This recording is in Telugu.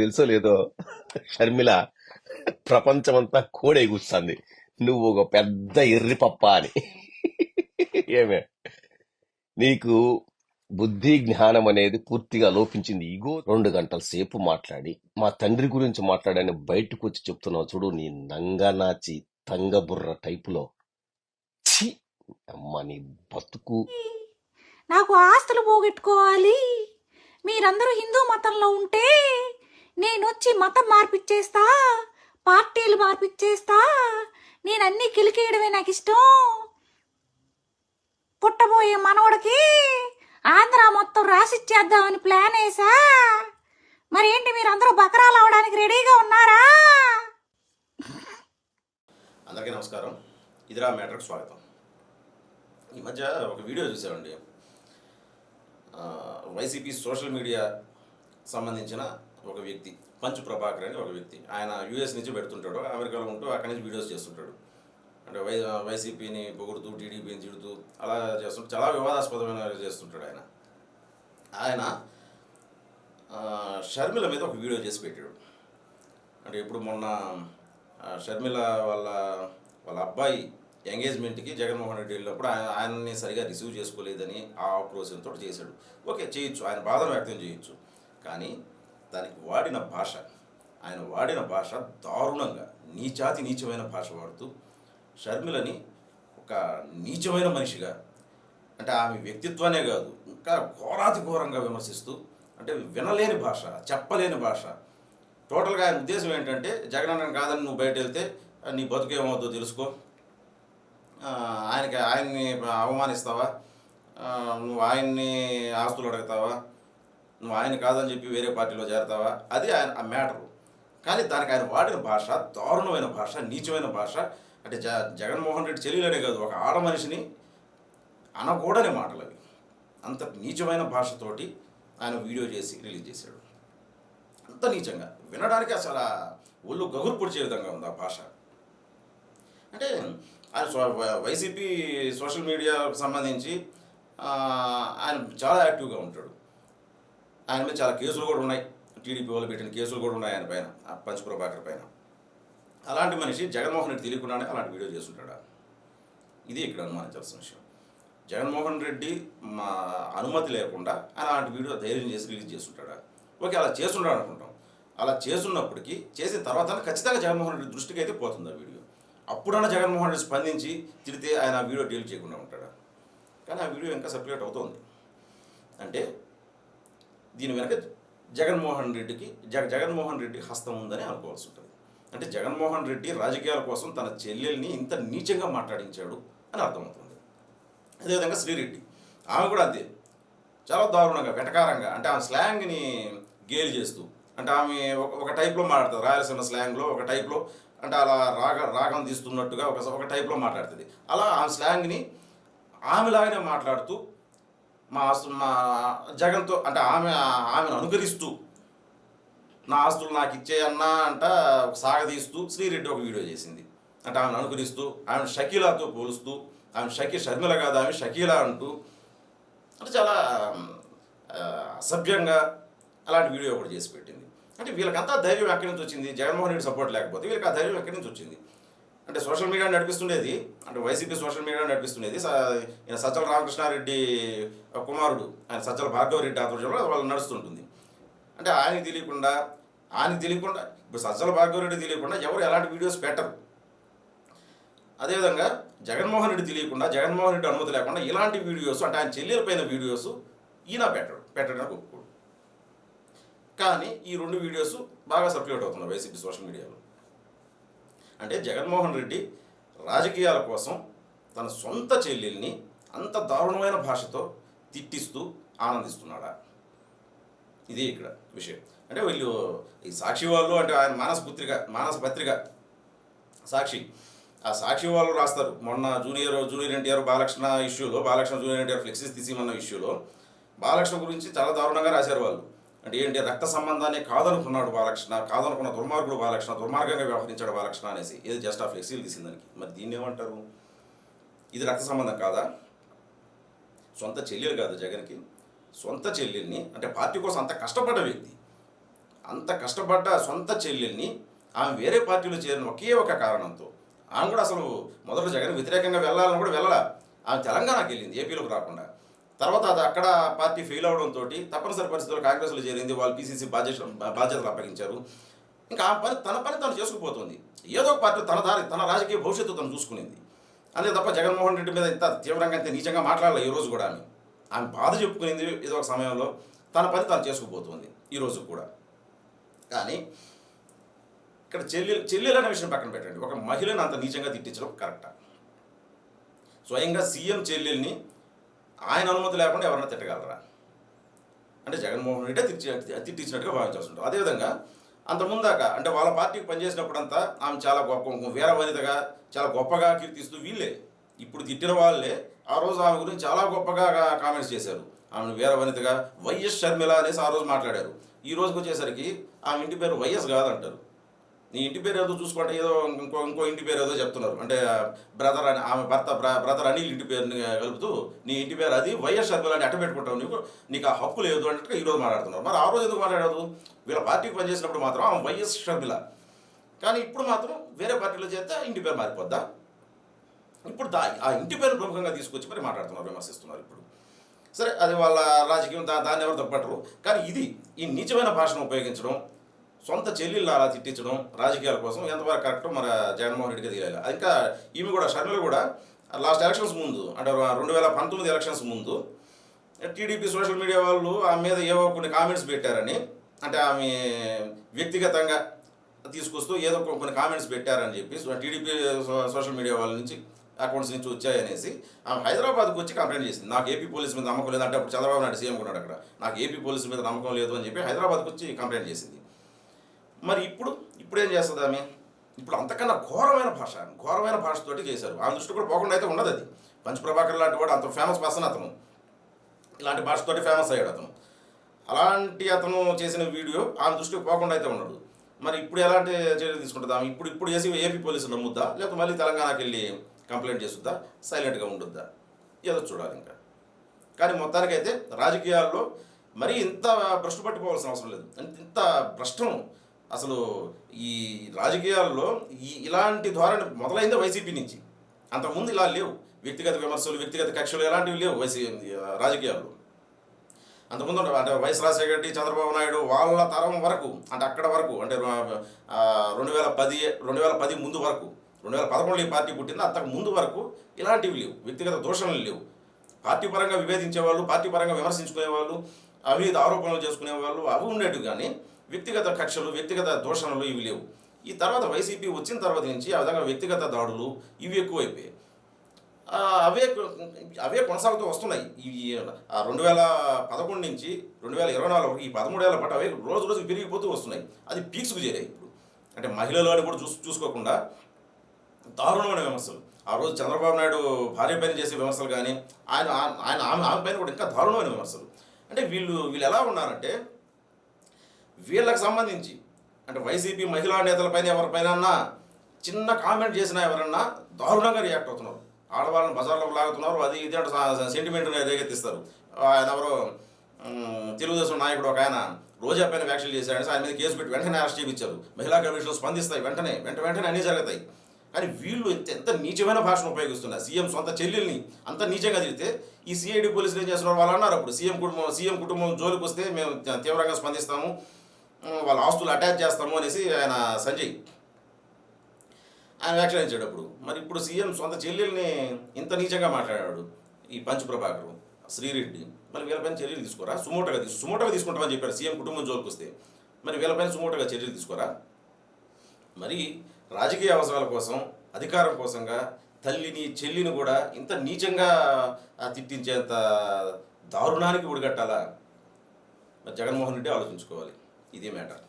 తెలుసో లేదో షర్మిల ప్రపంచమంతా కోడే కూర్చుంది నువ్వు ఒక పెద్ద ఎర్రి పప్ప అని. ఏమే? నీకు బుద్ధి జ్ఞానం అనేది పూర్తిగా లోపించింది. ఇగో రెండు గంటల సేపు మాట్లాడి మా తండ్రి గురించి మాట్లాడని బయటకు వచ్చి చెప్తున్నావు చూడు నీ నంగనాచి తంగబుర్ర టైపులో. ఛీ! అమ్మ నీ బతుకు. నాకు ఆస్తులు పోగొట్టుకోవాలి. మీరందరూ హిందూ మతంలో ఉంటే నేను వచ్చి మతం మార్పిచ్చేస్తా పార్టీలు మార్పిచ్చేస్తా నేను కిలికేయడమే నాకు ఇష్టం పుట్టబోయే మనవడికి ఆంధ్ర మొత్తం రాసిచ్చేద్దామని ప్లాన్ వేసా మరేంటి అందరూ బకరాలు అవడానికి రెడీగా ఉన్నారా? అందరికీ నమస్కారం. ఇదిరా మ్యాటర్కి స్వాగతం. ఈ మధ్య ఒక వీడియో చూసామండి వైసీపీ సోషల్ మీడియా సంబంధించిన ఒక వ్యక్తి పంచు ప్రభాకర్ అని ఒక వ్యక్తి. ఆయన యూఎస్ నుంచి పెడుతుంటాడు అమెరికాలో ఉంటూ అక్కడి నుంచి వీడియోస్ చేస్తుంటాడు. అంటే వై వైసీపీని పొగుడుతూ టీడీపీని తిడుతూ అలా చేస్తుంటాడు చాలా వివాదాస్పదమైన చేస్తుంటాడు ఆయన. ఆయన షర్మిల మీద ఒక వీడియో చేసి పెట్టాడు. అంటే ఇప్పుడు మొన్న షర్మిల వాళ్ళ వాళ్ళ అబ్బాయి ఎంగేజ్మెంట్కి జగన్మోహన్ రెడ్డి వెళ్ళినప్పుడు ఆయన ఆయన్ని సరిగా రిసీవ్ చేసుకోలేదని ఆ ఆక్రోశంతో చేశాడు. ఓకే చేయొచ్చు ఆయన బాధను వ్యక్తం చేయొచ్చు. కానీ దానికి వాడిన భాష ఆయన వాడిన భాష దారుణంగా నీచాతి నీచమైన భాష వాడుతూ షర్మిలని ఒక నీచమైన మనిషిగా అంటే ఆమె వ్యక్తిత్వానే కాదు ఇంకా ఘోరాతి ఘోరంగా విమర్శిస్తూ అంటే వినలేని భాష చెప్పలేని భాష. టోటల్గా ఆయన ఉద్దేశం ఏంటంటే జగనన్న కాదని నువ్వు బయట వెళ్తే నీ బతుకేమవుతుందో తెలుసుకో. ఆయనకి ఆయన్ని అవమానిస్తావా? నువ్వు ఆయన్ని ఆస్తులు అడుగుతావా? నువ్వు ఆయన కాదని చెప్పి వేరే పార్టీలో చేరతావా? అది ఆయన ఆ మ్యాటరు కానీ దానికి ఆయన వాడిన భాష దారుణమైన భాష నీచమైన భాష. అంటే జ జగన్మోహన్ రెడ్డి చెల్లెలనే కాదు ఒక ఆడ మనిషిని అనకూడని మాటలు అవి. అంత నీచమైన భాషతోటి ఆయన వీడియో చేసి రిలీజ్ చేశాడు. అంత నీచంగా. వినడానికి అసలు ఒళ్ళు గగురు పొడిచే విధంగా ఉంది ఆ భాష. అంటే ఆయన వైసీపీ సోషల్ మీడియాకు సంబంధించి ఆయన చాలా యాక్టివ్గా ఉంటాడు. ఆయన మీద చాలా కేసులు కూడా ఉన్నాయి. టీడీపీ వాళ్ళు పెట్టిన కేసులు కూడా ఉన్నాయి ఆయన పైన ఆ పంచ్ ప్రభాకర్ పైన. అలాంటి మనిషి జగన్మోహన్ రెడ్డి తెలియకుండానే అలాంటి వీడియో చేస్తుంటాడా? ఇది ఇక్కడ అనుమానించాల్సిన విషయం. జగన్మోహన్ రెడ్డి మా అనుమతి లేకుండా ఆయన అలాంటి వీడియో ధైర్యం చేసి రిలీజ్ చేస్తుంటాడా? ఓకే అలా చేస్తుంటాడు అనుకుంటాం. అలా చేస్తున్నప్పటికీ చేసిన తర్వాత ఖచ్చితంగా జగన్మోహన్ రెడ్డి దృష్టికి అయితే పోతుంది ఆ వీడియో. అప్పుడన్నా జగన్మోహన్ రెడ్డి స్పందించి తిడితే ఆయన ఆ వీడియో డీల్ చేయకుండా ఉంటాడా? కానీ ఆ వీడియో ఇంకా సర్క్యులేట్ అవుతోంది. అంటే దీని వెనక జగన్మోహన్ రెడ్డికి జగ జగన్మోహన్ రెడ్డి హస్తం ఉందని అనుకోవాల్సి ఉంటుంది. అంటే జగన్మోహన్ రెడ్డి రాజకీయాల కోసం తన చెల్లెల్ని ఇంత నీచంగా మాట్లాడించాడు అని అర్థమవుతుంది. అదేవిధంగా శ్రీరెడ్డి ఆమె కూడా అంతే. చాలా దారుణంగా వెటకారంగా అంటే ఆమె స్లాంగ్ని గేలి చేస్తూ అంటే ఆమె ఒక ఒక టైప్లో మాట్లాడుతుంది. రాయలసీమ స్లాంగ్లో ఒక టైప్లో అంటే అలా రాగ రాగం తీస్తున్నట్టుగా ఒక ఒక టైప్లో మాట్లాడుతుంది. అలా ఆమె స్లాంగ్ని ఆమెలాగానే మాట్లాడుతూ మా ఆస్తు మా జగన్తో అంటే ఆమె ఆమెను అనుకరిస్తూ నా ఆస్తులు నాకు ఇచ్చేయన్నా అంట సాగదీస్తూ శ్రీరెడ్డి ఒక వీడియో చేసింది. అంటే ఆమెను అనుకరిస్తూ ఆమె షకీలాతో పోలుస్తూ ఆమె షకీ షర్మిల కాదు ఆమె షకీలా అంటూ అంటే చాలా అసభ్యంగా అలాంటి వీడియో ఒకటి చేసి పెట్టింది. అంటే వీళ్ళకంతా ధైర్యం ఎక్కడి నుంచి వచ్చింది? జగన్మోహన్ రెడ్డి సపోర్ట్ లేకపోతే వీళ్ళకి ఆ ధైర్యం ఎక్కడి నుంచి వచ్చింది? అంటే సోషల్ మీడియా నడిపిస్తుండేది. అంటే వైసీపీ సోషల్ మీడియా నడిపిస్తుండేది. సచ్చల సజ్జల రామకృష్ణారెడ్డి కుమారుడు ఆయన సజ్జల భార్గవరెడ్డి ఆధ్వర్యంలో వాళ్ళు నడుస్తుంటుంది. అంటే ఆయనకి తెలియకుండా ఆయనకి తెలియకుండా ఇప్పుడు సజ్జల భార్గవరెడ్డి తెలియకుండా ఎవరు ఎలాంటి వీడియోస్ పెట్టరు. అదేవిధంగా జగన్మోహన్ రెడ్డి తెలియకుండా జగన్మోహన్ రెడ్డి అనుమతి లేకుండా ఇలాంటి వీడియోస్ అంటే ఆయన చెల్లిపోయిన వీడియోస్ ఈయన పెట్టడు పెట్టడానికి ఒప్పుకోడు కానీ ఈ రెండు వీడియోస్ బాగా సర్క్యులేట్ అవుతున్నాయి వైసీపీ సోషల్ మీడియాలో. అంటే జగన్మోహన్ రెడ్డి రాజకీయాల కోసం తన సొంత చెల్లెల్ని అంత దారుణమైన భాషతో తిట్టిస్తూ ఆనందిస్తున్నాడా? ఇది ఇక్కడ విషయం. అంటే వీళ్ళు ఈ సాక్షి వాళ్ళు అంటే ఆయన మానస పుత్రిక మానస పత్రిక సాక్షి. ఆ సాక్షి వాళ్ళు రాస్తారు. మొన్న జూనియర్ జూనియర్ ఎన్టీఆర్ బాలకృష్ణ ఇష్యూలో బాలకృష్ణ జూనియర్ ఎన్టీఆర్ ఫ్లెక్సీస్ తీసిమన్న ఇష్యూలో బాలకృష్ణ గురించి చాలా దారుణంగా రాశారు వాళ్ళు. అంటే ఏంటి రక్త సంబంధాన్ని కాదనుకున్నాడు బాలకృష్ణ కాదనుకున్న దుర్మార్గుడు బాలకృష్ణ దుర్మార్గంగా వ్యవహరించాడు బాలకృష్ణ అనేసి ఇది జస్ట్ ఆ ఫ్లెక్సీలు తీసిందానికి మరి దీన్ని ఏమంటారు? ఇది రక్త సంబంధం కాదా? సొంత చెల్లెలు కాదు జగన్కి. సొంత చెల్లెల్ని అంటే పార్టీ కోసం అంత కష్టపడ్డ వ్యక్తి. అంత కష్టపడ్డ సొంత చెల్లెల్ని ఆమె వేరే పార్టీలో చేరిన ఒకే ఒక కారణంతో ఆమె కూడా అసలు మొదట జగన్ వ్యతిరేకంగా వెళ్ళాలని కూడా వెళ్ళాల. ఆమె తెలంగాణకి వెళ్ళింది ఏపీలోకి రాకుండా. తర్వాత అది అక్కడ పార్టీ ఫెయిల్ అవడంతో తప్పనిసరి పరిస్థితుల్లో కాంగ్రెస్లో చేరింది వాళ్ళు పీసీసీ బాధ్యత బాధ్యతలు అప్పగించారు. ఇంకా ఆ పని తన పని తను చేసుకుపోతుంది. ఏదో ఒక పార్టీ తన దారి తన రాజకీయ భవిష్యత్తు తను చూసుకునింది. అంతే తప్ప జగన్మోహన్ రెడ్డి మీద ఇంత తీవ్రంగా ఇంత నీచంగా మాట్లాడాలి ఈ రోజు కూడా ఆమె ఆమె బాధ చెప్పుకునేది ఏదో ఒక సమయంలో తన పని తను చేసుకుపోతుంది ఈరోజు కూడా. కానీ ఇక్కడ చెల్లి చెల్లెలు అనే విషయం పక్కన పెట్టండి. ఒక మహిళను అంత నీచంగా తిట్టించడం కరెక్టా? స్వయంగా సీఎం చెల్లెల్ని ఆయన అనుమతి లేకుండా ఎవరన్నా తిట్టగలరా? అంటే జగన్మోహన్ రెడ్డి తిట్టి తిట్టించినట్టుగా భావించాల్సి ఉంటుంది. అదేవిధంగా అంతకుముందాక అంటే వాళ్ళ పార్టీకి పనిచేసినప్పుడంతా ఆమె చాలా గొప్ప వీరవనితగా చాలా గొప్పగా కీర్తిస్తూ వీళ్ళే. ఇప్పుడు తిట్టిన వాళ్ళే ఆ రోజు ఆమె గురించి చాలా గొప్పగా కామెంట్స్ చేశారు. ఆమెను వీరవనితగా వైఎస్ షర్మిల అనేసి ఆ రోజు మాట్లాడారు. ఈ రోజుకి వచ్చేసరికి ఆమె ఇంటి పేరు వైఎస్ కాదంటారు. నీ ఇంటి పేరు ఏదో చూసుకుంటే ఏదో ఇంకో ఇంకో ఇంటి పేరు ఏదో చెప్తున్నారు. అంటే బ్రదర్ అని ఆమె భర్త బ్రదర్ అనిల్ ఇంటి పేరుని కలుపుతూ నీ ఇంటి పేరు అది వైఎస్ షర్మిల అని అట్ట నీకు నీకు ఆ హక్కు లేదు అన్నట్టుగా ఈరోజు మాట్లాడుతున్నారు. మరి ఆ రోజు ఎందుకు మాట్లాడదు వీళ్ళ పార్టీకి పనిచేసినప్పుడు మాత్రం ఆమె వైఎస్ షర్మిల. కానీ ఇప్పుడు మాత్రం వేరే పార్టీలో చేస్తే ఇంటి పేరు మారిపోద్దా? ఇప్పుడు దా ఆ ఇంటి పేరు ప్రముఖంగా తీసుకొచ్చి మరి మాట్లాడుతున్నారు విమర్శిస్తున్నారు ఇప్పుడు. సరే అది వాళ్ళ రాజకీయం దా దాన్ని ఎవరు తప్పట్టరు కానీ ఇది ఈ నీచమైన భాషను ఉపయోగించడం సొంత చెల్లెళ్ళు అలా తిట్టించడం రాజకీయాల కోసం ఎంతవరకు కరెక్ట్ మన జగన్మోహన్ రెడ్డికి తెలియాలి. ఇంకా ఈమె కూడా షర్మిల కూడా లాస్ట్ ఎలక్షన్స్ ముందు అంటే రెండు వేల పంతొమ్మిది ఎలక్షన్స్ ముందు టీడీపీ సోషల్ మీడియా వాళ్ళు ఆమె మీద ఏవో కొన్ని కామెంట్స్ పెట్టారని అంటే ఆమె వ్యక్తిగతంగా తీసుకొస్తూ ఏదో కొన్ని కామెంట్స్ పెట్టారని చెప్పి టీడీపీ సోషల్ మీడియా వాళ్ళ నుంచి అకౌంట్స్ నుంచి వచ్చాయనేసి ఆమె హైదరాబాద్కి వచ్చి కంప్లైంట్ చేసింది. నాకు ఏపీ పోలీస్ మీద నమ్మకం లేదు అంటే అప్పుడు చంద్రబాబు నాయుడు సీఎం ఉన్నాడు అక్కడ. నాకు ఏపీ పోలీస్ మీద నమ్మకం లేదు అని చెప్పి హైదరాబాద్కి వచ్చి కంప్లైంట్ చేసింది. మరి ఇప్పుడు ఇప్పుడు ఏం చేస్తుంది ఆమె? ఇప్పుడు అంతకన్నా ఘోరమైన భాష ఘోరమైన భాషతోటి చేశారు. ఆమె దృష్టి కూడా పోకుండా అయితే ఉండదు అది. పంచప్రభాకర్ లాంటి వాడు అంత ఫేమస్ పర్సన్ అతను. ఇలాంటి భాషతోటి ఫేమస్ అయ్యాడు అతను. అలాంటి అతను చేసిన వీడియో ఆమె దృష్టికి పోకుండా అయితే ఉండడు మరి ఇప్పుడు ఎలాంటి చర్యలు తీసుకుంటుంది ఆమె? ఇప్పుడు ఇప్పుడు చేసి ఏపీ పోలీసులు నమ్ముద్దా? లేకపోతే మళ్ళీ తెలంగాణకి వెళ్ళి కంప్లైంట్ చేస్తుందా? సైలెంట్గా ఉండుద్దా? ఏదో చూడాలి ఇంకా. కానీ మొత్తానికైతే రాజకీయాల్లో మరీ ఇంత భ్రష్టు పట్టుకోవాల్సిన అవసరం లేదు. అంటే ఇంత భ్రష్టం అసలు ఈ రాజకీయాల్లో ఈ ఇలాంటి ధోరణి మొదలైందే వైసీపీ నుంచి. అంతకుముందు ఇలా లేవు. వ్యక్తిగత విమర్శలు వ్యక్తిగత కక్షలు ఎలాంటివి లేవు వైసీ రాజకీయాల్లో. అంతకుముందు అంటే వైఎస్ రాజశేఖర రెడ్డి చంద్రబాబు నాయుడు వాళ్ళ తరం వరకు అంటే అక్కడ వరకు అంటే రెండు వేల పది రెండు వేల పది ముందు వరకు రెండు వేల పదకొండులో ఈ పార్టీ పుట్టింది అంతకు ముందు వరకు ఇలాంటివి లేవు. వ్యక్తిగత దోషణలు లేవు. పార్టీ పరంగా విభేదించేవాళ్ళు పార్టీ పరంగా విమర్శించుకునే వాళ్ళు అవినీతి ఆరోపణలు చేసుకునేవాళ్ళు అవి ఉండేటివి కానీ వ్యక్తిగత కక్షలు వ్యక్తిగత దోషణలు ఇవి లేవు. ఈ తర్వాత వైసీపీ వచ్చిన తర్వాత నుంచి ఆ విధంగా వ్యక్తిగత దాడులు ఇవి ఎక్కువైపోయాయి. అవే అవే కొనసాగుతూ వస్తున్నాయి. ఈ రెండు వేల పదకొండు నుంచి రెండు వేల ఇరవై నాలుగు వరకు ఈ పదమూడేళ్ళ పాటు అవే రోజు రోజు పెరిగిపోతూ వస్తున్నాయి. అది పీక్స్కు చేరాయి ఇప్పుడు. అంటే మహిళలు అని కూడా చూసు చూసుకోకుండా దారుణమైన విమర్శలు. ఆ రోజు చంద్రబాబు నాయుడు భార్య పైన చేసే విమర్శలు కానీ ఆయన ఆయన ఆమె ఆమె పైన కూడా ఇంకా దారుణమైన విమర్శలు. అంటే వీళ్ళు వీళ్ళు ఎలా ఉన్నారంటే వీళ్ళకి సంబంధించి అంటే వైసీపీ మహిళా నేతలపైన ఎవరిపైన చిన్న కామెంట్ చేసినా ఎవరన్నా దారుణంగా రియాక్ట్ అవుతున్నారు. ఆడవాళ్ళని బజార్లోకి లాగుతున్నారు అది ఇది అంటే సెంటిమెంట్ రేకెత్తిస్తారు. ఆయన ఎవరో తెలుగుదేశం నాయకుడు ఒక ఆయన రోజా పైన వ్యాఖ్యలు చేశారని ఆయన మీద కేసు పెట్టి వెంటనే అరెస్ట్ చేయించారు మహిళా కమిషన్లు స్పందిస్తాయి వెంటనే వెంట వెంటనే అన్నీ జరుగుతాయి. కానీ వీళ్ళు ఎంత ఎంత నీచమైన భాషను ఉపయోగిస్తున్నారు. సీఎం సొంత చెల్లెల్ని అంత నీచంగా తిరిగితే ఈ సిఐడి పోలీసులు ఏం చేస్తున్నారు వాళ్ళు అన్నారు అప్పుడు. సీఎం కుటుంబం సీఎం కుటుంబం జోలికి వస్తే మేము తీవ్రంగా స్పందిస్తాము. వాళ్ళ ఆస్తులు అటాచ్ చేస్తాము అనేసి ఆయన సంజయ్ ఆయన వ్యాఖ్యానించాడు అప్పుడు. మరి ఇప్పుడు సీఎం సొంత చెల్లెల్ని ఇంత నీచంగా మాట్లాడాడు ఈ పంచ్ ప్రభాకరు శ్రీరెడ్డి. మరి వీళ్ళపైన చర్యలు తీసుకోరా? సుమోటగా తీసు సుమోటగా తీసుకుంటామని చెప్పారు సీఎం కుటుంబం జోలికి వస్తే. మరి వీళ్ళపైన సుమోటగా చర్యలు తీసుకోరా? మరి రాజకీయ అవసరాల కోసం అధికారం కోసంగా తల్లిని చెల్లిని కూడా ఇంత నీచంగా తిట్టించేంత దారుణానికి ఉడిగట్టాలా మరి జగన్మోహన్ రెడ్డి ఆలోచించుకోవాలి. ఇదే మ్యాటర్.